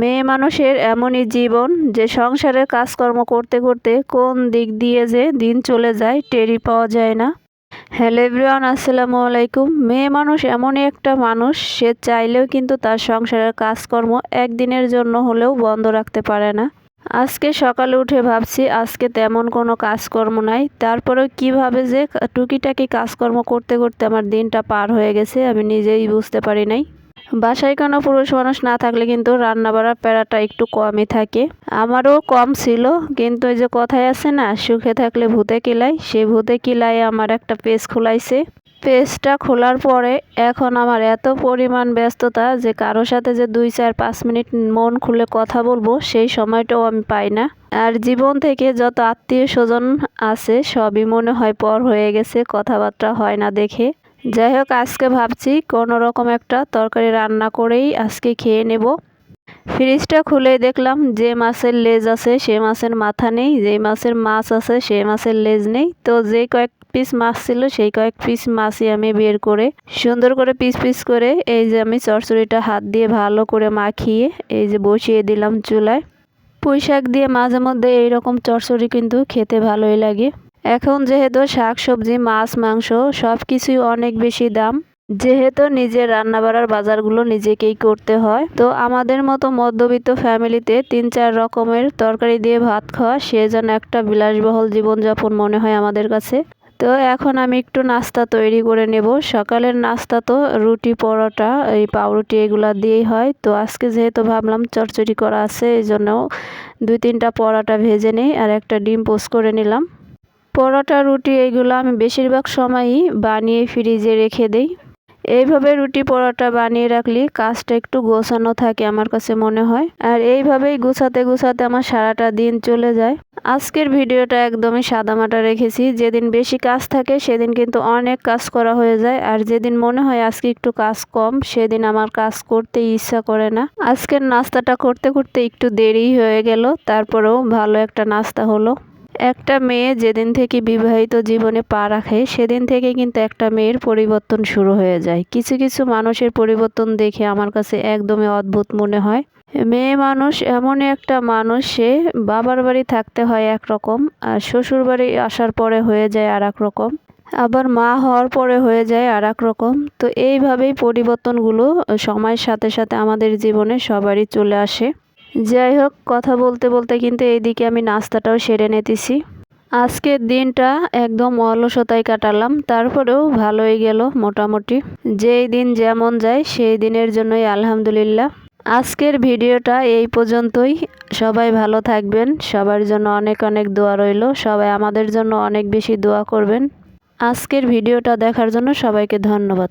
মেয়ে মানুষের এমনই জীবন যে সংসারের কাজকর্ম করতে করতে কোন দিক দিয়ে যে দিন চলে যায় টেরি পাওয়া যায় না। হ্যালো এভরিওয়ান, আসসালামু আলাইকুম। মেয়ে মানুষ এমনই একটা মানুষ, সে চাইলেও কিন্তু তার সংসারের কাজকর্ম একদিনের জন্য হলেও বন্ধ রাখতে পারে না। আজকে সকালে উঠে ভাবছি, আজকে তেমন কোনো কাজকর্ম নাই। তারপরেও কীভাবে যে টুকিটাকি কাজকর্ম করতে করতে আমার দিনটা পার হয়ে গেছে আমি নিজেই বুঝতে পারি নাই। বাসায় কোনো পুরুষ মানুষ না থাকলে কিন্তু রান্না বাড়ার প্যারাটা একটু কমই থাকে। আমারও কম ছিল, কিন্তু ওই যে কথায় আছে না, সুখে থাকলে ভূতে কিলাই সেই ভূতে কিলাই আমার একটা পেজ খোলাইছে। পেজটা খোলার পরে এখন আমার এত পরিমাণ ব্যস্ততা যে কারও সাথে যে দুই চার পাঁচ মিনিট মন খুলে কথা বলব, সেই সময়টাও আমি পাই না। আর জীবন থেকে যত আত্মীয় স্বজন আছে, সবই মনে হয় পর হয়ে গেছে, কথাবার্তা হয় না দেখে। যাই হোক, আজকে ভাবছি কোনো রকম একটা তরকারি রান্না করেই আজকে খেয়ে নেব। ফ্রিজটা খুলে দেখলাম যে মাছের লেজ আছে, সে মাছের মাথা নেই, যে মাছের মাছ আছে, সে মাছের লেজ নেই। তো যে কয়েক পিস মাছ ছিল, সেই কয়েক পিস মাছই আমি বের করে, সুন্দর করে পিস পিস করে এই যে আমি চরচড়িটা হাত দিয়ে ভালো করে মাখিয়ে এই যে বসিয়ে দিলাম চুলায়। পুঁই শাক দিয়ে মাঝে মধ্যে এইরকম চরচড়ি কিন্তু খেতে ভালোই লাগে। এখন যেহেতু শাক সবজি মাছ, মাংস সব কিছুই অনেক বেশি দাম, যেহেতু নিজের রান্না বাড়ার বাজারগুলো নিজেকেই করতে হয়, তো আমাদের মতো মধ্যবিত্ত ফ্যামিলিতে তিন চার রকমের তরকারি দিয়ে ভাত খাওয়া সে যেন একটা বিলাসবহল জীবনযাপন মনে হয় আমাদের কাছে। তো এখন আমি একটু নাস্তা তৈরি করে নেব। সকালের নাস্তা তো রুটি, পরোটা, এই পাউরুটি এগুলো দিয়েই হয়। তো আজকে যেহেতু ভাবলাম চরচড়ি করা আছে, এই জন্য দুই তিনটা পরোটা ভেজে নেই আর একটা ডিম পোস্ট করে নিলাম। পরোটা, রুটি এইগুলো আমি বেশিরভাগ সময়ই বানিয়ে ফ্রিজে রেখে দিই। এইভাবে রুটি, পরোটা বানিয়ে রাখলে কাজটা একটু গোছানো থাকে আমার কাছে মনে হয়। আর এইভাবেই গুছাতে গুছাতে আমার সারাটা দিন চলে যায়। আজকের ভিডিওটা একদমই সাদামাটা রেখেছি। যেদিন বেশি কাজ থাকে, সেদিন কিন্তু অনেক কাজ করা হয়ে যায়। আর যেদিন মনে হয় আজকে একটু কাজ কম, সেদিন আমার কাজ করতে ইচ্ছা করে না। আজকের নাস্তাটা করতে করতে একটু দেরি হয়ে গেল, তারপরেও ভালো একটা নাস্তা হলো। একটা মেয়ে যেদিন থেকে বিবাহিত জীবনে পা রাখে, সেদিন থেকে কিন্তু একটা মেয়ের পরিবর্তন শুরু হয়ে যায়। কিছু কিছু মানুষের পরিবর্তন দেখে আমার কাছে একদমই অদ্ভুত মনে হয়। মেয়ে মানুষ এমনই একটা মানুষ, সে বাবার বাড়ি থাকতে হয় একরকম, আর শ্বশুর বাড়ি আসার পরে হয়ে যায় আর এক রকম আবার মা হওয়ার পরে হয়ে যায় আর এক রকম তো এইভাবেই পরিবর্তনগুলো সময়ের সাথে সাথে আমাদের জীবনে সবারই চলে আসে। যাই হোক, কথা বলতে বলতে কিন্তু এইদিকে আমি নাস্তাটাও সেরে নিতেছি। আজকের দিনটা একদম অলসতায় কাটালাম, তারপরেও ভালোই গেল মোটামুটি। যেই দিন যেমন যায়, সেই দিনের জন্যই আলহামদুলিল্লাহ। আজকের ভিডিওটা এই পর্যন্তই। সবাই ভালো থাকবেন, সবার জন্য অনেক অনেক দোয়া রইল, সবাই আমাদের জন্য অনেক বেশি দোয়া করবেন। আজকের ভিডিওটা দেখার জন্য সবাইকে ধন্যবাদ।